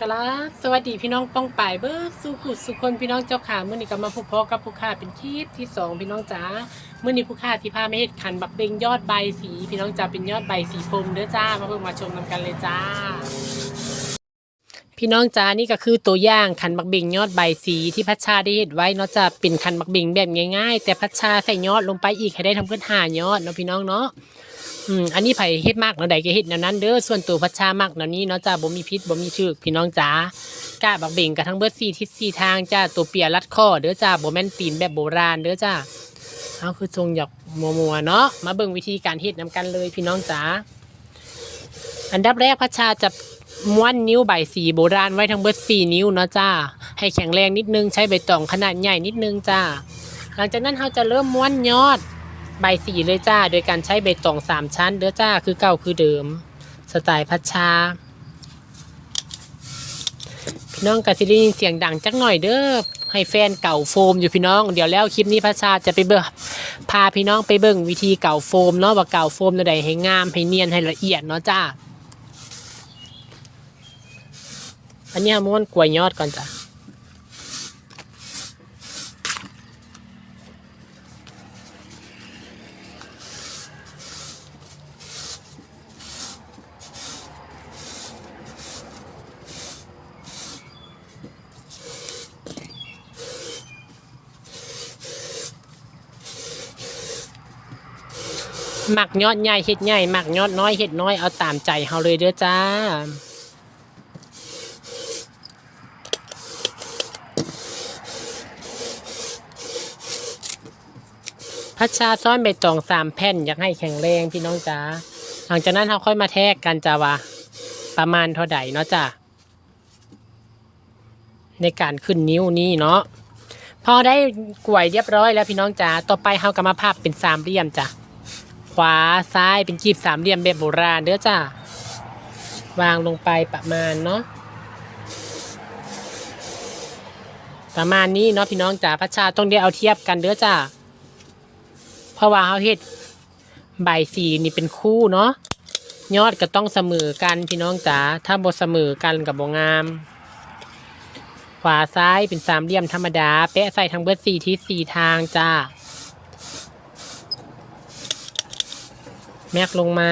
กะลาสวัสดีพี่น้องป้องป่ายเบิร์สุขุดสุคนพี่น้องเจ้าขาเมื่อนี้ก็มาพบพ่อกับผู้ค้าเป็นคลิปที่สองพี่น้องจ๋าเมื่อนี้ผู้ค้าที่พาไม่เห็ดขันบักเบงยอดใบสีพี่น้องจ๋าเป็นยอดใบสีพรมเด้อจ้ามาเพิ่งมาชมนำกันเลยจ้า พี่น้องจ๋านี่ก็คือตัวอย่างขันบักเบงยอดใบสีที่พัชชาได้เห็ดไว้เนาะจะเป็นขันบักเบงแบบง่าย ๆ แต่พัชชาใส่ยอดลงไปอีกให้ได้ทำเพื่อนหายอดเนาะพี่น้องเนาะ อืมอันนี้ไผเฮ็ดมากเนาะใดก็เฮ็ดแนวนั้นเด้อส่วนตัวพัชชามากแนวนี้เนาะจ้าบ่มีพิษบ่มีชึกพี่น้องจ๋ากล้าบักเบ่งกันทั้งเบิดสี่ทิศสี่ทางจ้าตัวเปียรัดข้อเด้อจ้าบ่แม่นตีนแบบโบราณเด้อจ้าเอาคือทรงหยอกมัวๆเนาะมาเบิ่งวิธีการเฮ็ดนํกันเลยพี่น้องจ๋าอันดับแรกพัชชาจะม้วนนิ้วใบสีโบราณไว้ทั้งเบิดสี่นิ้วเนาะจ้าให้แข็งแรงนิดนึงใช้ใบตองขนาดใหญ่นิดนึงจ้าหลังจากนั้นเราจะเริ่มม้วนยอด ใบสีเลยจ้า โดยการใช้ใบตองสามชั้นเด้อจ้า คือเก่าคือเดิม สไตล์พัชชา พี่น้องกสิได้ยินเสียงดังจักหน่อยเด้อ ให้แฟนเก่าโฟมอยู่พี่น้อง เดี๋ยวแล้วคลิปนี้พัชชาจะไปเบิ่งพาพี่น้องไปเบิ่งวิธีเก่าโฟมเนาะว่าเก่าโฟมตัวใดให้งามให้เนียนให้ละเอียดเนาะจ้า อันนี้ม้วนกลวยยอดก่อนจ้ะ หมักยอดใหญ่เห็ดใหญ่หมักยอดน้อยเห็ดน้อยเอาตามใจเฮาเลยเด้อจ้าพัชชาซ้อนใบตองสามแผ่นอยากให้แข็งแรงพี่น้องจ้าหลังจากนั้นเราค่อยมาแทกกันจ้าว่าประมาณเท่าใดเนาะจ้าในการขึ้นนิ้วนี้เนาะพอได้กล้วยเรียบร้อยแล้วพี่น้องจ๋าต่อไปเราก็มาพับเป็นสามเหลี่ยมจ้ะ ขวาซ้ายเป็นกีบสามเหลี่ยมแบบโบราณเด้อจ้าวางลงไปประมาณเนาะประมาณนี้เนาะพี่น้องจ๋าพัชชาต้องได้เอาเทียบกันเด้อจ้าเพราะว่าเขาเฮ็ดใบสีนี่เป็นคู่เนาะยอดก็ต้องเสมอกันพี่น้องจ๋าถ้าบ่เสมอกันกับบ่งาม ขวาซ้ายเป็นสามเหลี่ยมธรรมดาแปะใส่ทั้งเบิดสี่ทิศสี่ทางจ้า แมกลงมา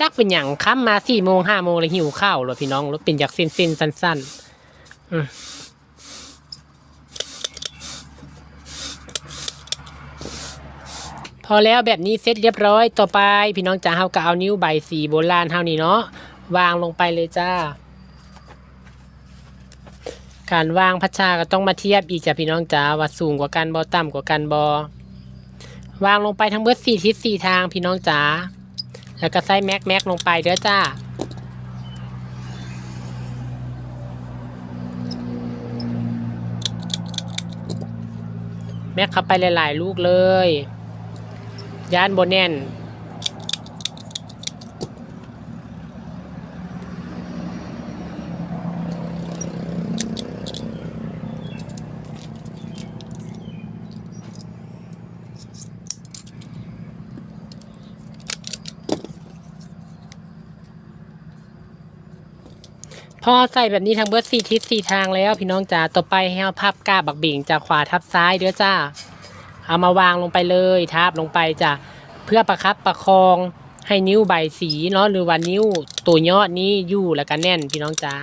จักเป็นอย่างค้ำมาสี่โมงห้าโมงเลยหิวข้าวเหรอพี่น้องรถเป็นอยากเส้นเส้นสั้นๆอืมพอแล้วแบบนี้เสร็จเรียบร้อยต่อไป พี่น้องจะเฮาก็เอานิ้วใบสีโบราณเท่านี้เนาะวางลงไปเลยจ้า การวางพัชชาก็ต้องมาเทียบอีกจ้ะพี่น้องจ๋าว่าสูงกว่ากันบอต่ำกว่ากันบอวางลงไปทั้งเบิดสี่ทิศสี่ทางพี่น้องจ๋าแล้วก็ใส่แม็กแม็กลงไปเด้อจ้าแม็กเข้าไปหลาย ๆ ลูกเลย ย่านโบแน่น พอใส่แบบนี้ทั้งเบิดสี่ทิศสี่ทางแล้วพี่น้องจ๋าต่อไปให้เอาพับกาบบักเบ่งจากขวาทับซ้ายเด้อจ้า เอามาวางลงไปเลยทับลงไปจ้ะเพื่อประครับประคองให้นิ้วใบสีเนาะหรือว่านิ้วตัวยอดนี้อยู่แล้วก็แน่นพี่น้องจ๋า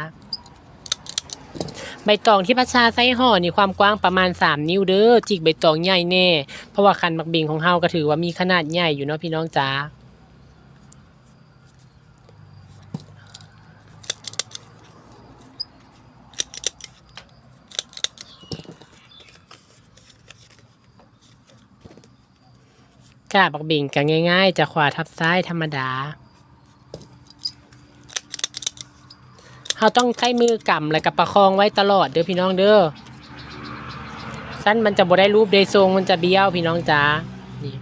ใบตองที่พัชชาไส้ห่อนี่ความกว้างประมาณ 3 นิ้วเด้อจิกใบตองใหญ่แน่ เพราะว่าคันบักบ่งของเฮาก็ถือว่ามีขนาดใหญ่อยู่เนาะพี่น้องจ๋า กาบักเบ่งกันง่าย ๆ จะขวาทับซ้ายธรรมดาเราต้องใช้มือกำและกับประคองไว้ตลอดเด้อพี่น้องเด้อสั้นมันจะบ่ได้รูปได้ทรงมันจะเบี้ยวพี่น้องจ๋านี่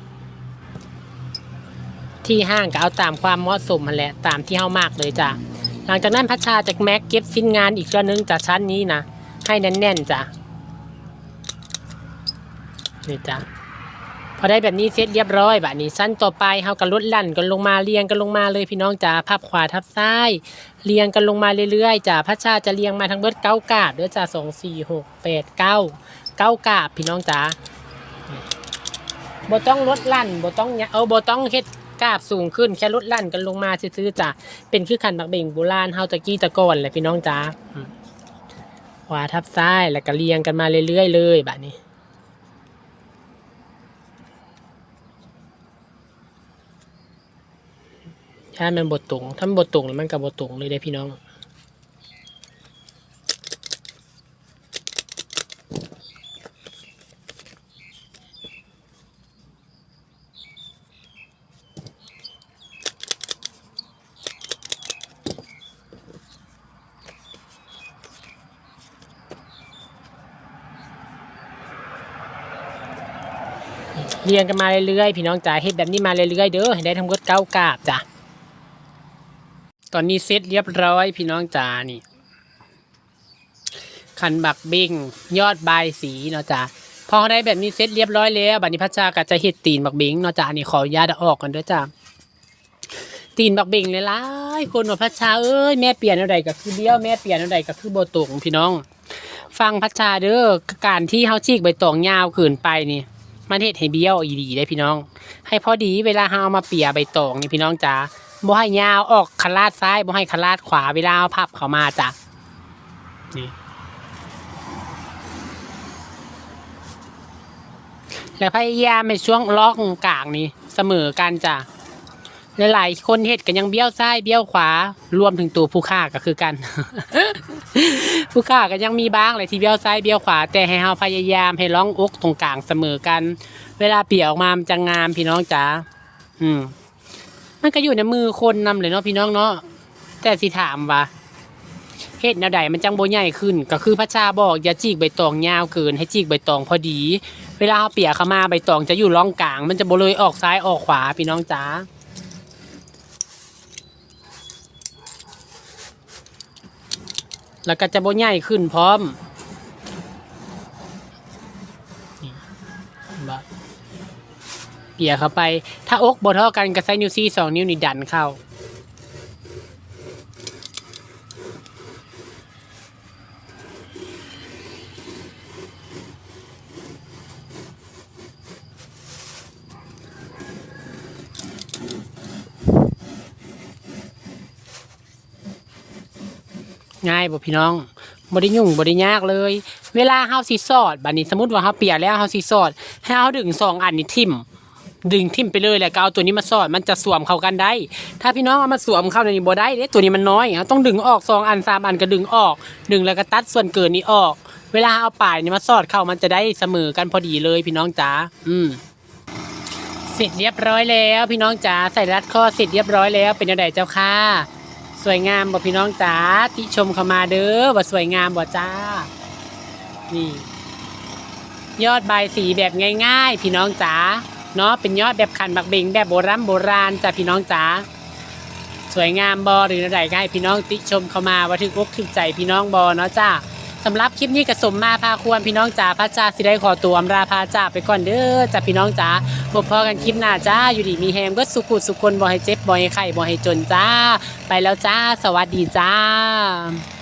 ที่ห้างก็เอาตามความเหมาะสมมันแหละตามที่เฮามากเลยจ้ะหลังจากนั้นพัชชาจากแม็กเก็บสิ้นงานอีกเจ้านึงจากชั้นนี้นะให้แน่นๆจ้ะนี่จ้ะ พอได้แบบนี้เสร็จเรียบร้อยแบบนี้สั้นต่อไปเฮาก็ลดลั่นกันลงมาเรียงกันลงมาเลยพี่น้องจ๋าพับขวาทับซ้ายเรียงกันลงมาเรื่อยๆจ้าพระชาจะเรียงมาทั้งเบิดเก้ากาบเด้อจ้าสองสี่หกแปดเก้าเก้ากาบพี่น้องจ๋าบ่ต้องลดลั่นบ่ต้องเนี่ยเอาบ่ต้องเฮ็ดกาบสูงขึ้นแค่ลดลั่นกันลงมาซื่อๆจ้ะเป็นคือขันบักเบ่งโบราณเฮาตะกี้ตะก่อนแหละพี่น้องจ๋าขวาทับซ้ายแล้วก็เรียงกันมาเรื่อยๆเลยแบบนี้ ถ้ามันบดตรงถ้ามันบดตรงแล้วมันกับบดตรงเลยได้พี่น้องเรียงกันมาเรื่อยๆ พี่น้องจ๋าเฮ็ดแบบนี้มาเรื่อยๆ เด้อให้ได้ทั้งหมดเก้ากาบจ้ะ อนนี้เสร็จเรียบร้อยพี่น้องจ๋านี่ ขันบักบ้งยอดใบสีเนาะจ้ะพอได้แบบนี้เสร็จเรียบร้อยแล้วบัดนี้พระชาก็จะเฮ็ดตีนบักบ้งเนาะจ้ะนี่ขออนุญาตออกกันด้อจ้ะตีนบักเบ้งหลายๆคนว่าพระชาเอ้ยแม่เปลี่ยนอะไรก็คือเบี้ยวแม่เปลี่ยนอะไรก็คือโบตรงพี่น้อง ฟังพระชาเด้อการที่เฮาฉีกใบตองยาวเกินไปนี่ มันเฮ็ดให้เบี้ยวอีดีได้พี่น้อง ให้พอดีเวลาเราเอามาเปียใบตองนี่พี่น้องจ๋า บ่ให้ยาวออกคลาดซ้ายบ่ให้คลาดขวาเวลาพับเข้ามาจ้ะนี่แล้วพยายามในช่วงล็อกกลางนี่เสมอกันจ้ะหลายๆคนเฮ็ดกันยังเบี้ยวซ้ายเบี้ยวขวารวมถึงตัวผู้ฆ่าก็คือกัน ผู้ฆ่าก็ยังมีบ้างเลยที่เบี้ยวซ้ายเบี้ยวขวา แต่ให้เราพยายามให้ร่องอกตรงกลางเสมอกัน เวลาเปี่ยออกมามันจะงามพี่น้องจ๋าอืม มันก็อยู่ในมือคนนำเลยเนาะพี่น้องเนาะแต่สิถามว่าเฮ็ดแนวใดมันจังโบใหญ่ขึ้น ก็คือพระชาบอกอย่าจีกใบตองยาวเกิน ให้จีกใบตองพอดี เวลาเอาเปียเข้ามาใบตองจะอยู่ร่องกลาง มันจะโบเลยออกซ้ายออกขวาพี่น้องจ๋าแล้วก็จะโบใหญ่ขึ้นพร้อม เปียเข้าไป ถ้าอกบเท่ากันก็ใช้นิ้วซี่สองนิ้วนี่ดันเข้า ง่ายบ่พี่น้องบ่ได้ยุ่งบ่ได้ยากเลย เวลาเฮาสิสอดบัดนี้สมมติว่าเฮาเปียแล้วเฮาสิสอดให้เฮาดึงสองอันนี้ทิ่ม ดึงทิ่มไปเลยแหล้วก็เอาตัวนี้มาสอดมันจะสวมเข้ากันได้ ถ้าพี่น้องเอามาสวมเข้าในนี้บ่ได้เด้ตัวนี้มันน้อยเฮาต้องดึงออกสองอันสามอันก็ดึงออกดึงแล้วก็ตัดส่วนเกินนี้ออก เวลาเอาปลายนี่มาสอดเข้ามันจะได้เสมอกันพอดีเลยพี่น้องจ๋าอืมเสร็จเรียบร้อยแล้วพี่น้องจ๋าใส่รัดข้อเสร็จเรียบร้อยแล้วเป็นยังไงเจ้าค่ะสวยงามบ่พี่น้องจ๋าติชมเข้ามาเด้อว่สวยงามบ่จ้า นี่ ยอดใบสีแบบง่าย ๆ พี่น้องจ๋า เนาะเป็นยอดแบบขันบักเบงแบบโบราณโบราณจ้ะพี่น้องจ๋าสวยงามบอหรืออะไรก็ให้พี่น้องติชมเข้ามาว่าถึกอกถึกใจพี่น้องบอเนาะจ้าสำหรับคลิปนี้กระสมมาพาควรพี่น้องจ๋าพระจ่าสิได้ขอตัวอำลาพาจ่าไปก่อนเด้อจ้ะพี่น้องจ๋าพบพอกันคลิปหน้าจ้าอยู่ดีมีแฮมก็สุขุสุขคนบ่ให้เจ็บบ่ให้ไข้บ่ให้จนจ้า ไปแล้วจ้า สวัสดีจ้า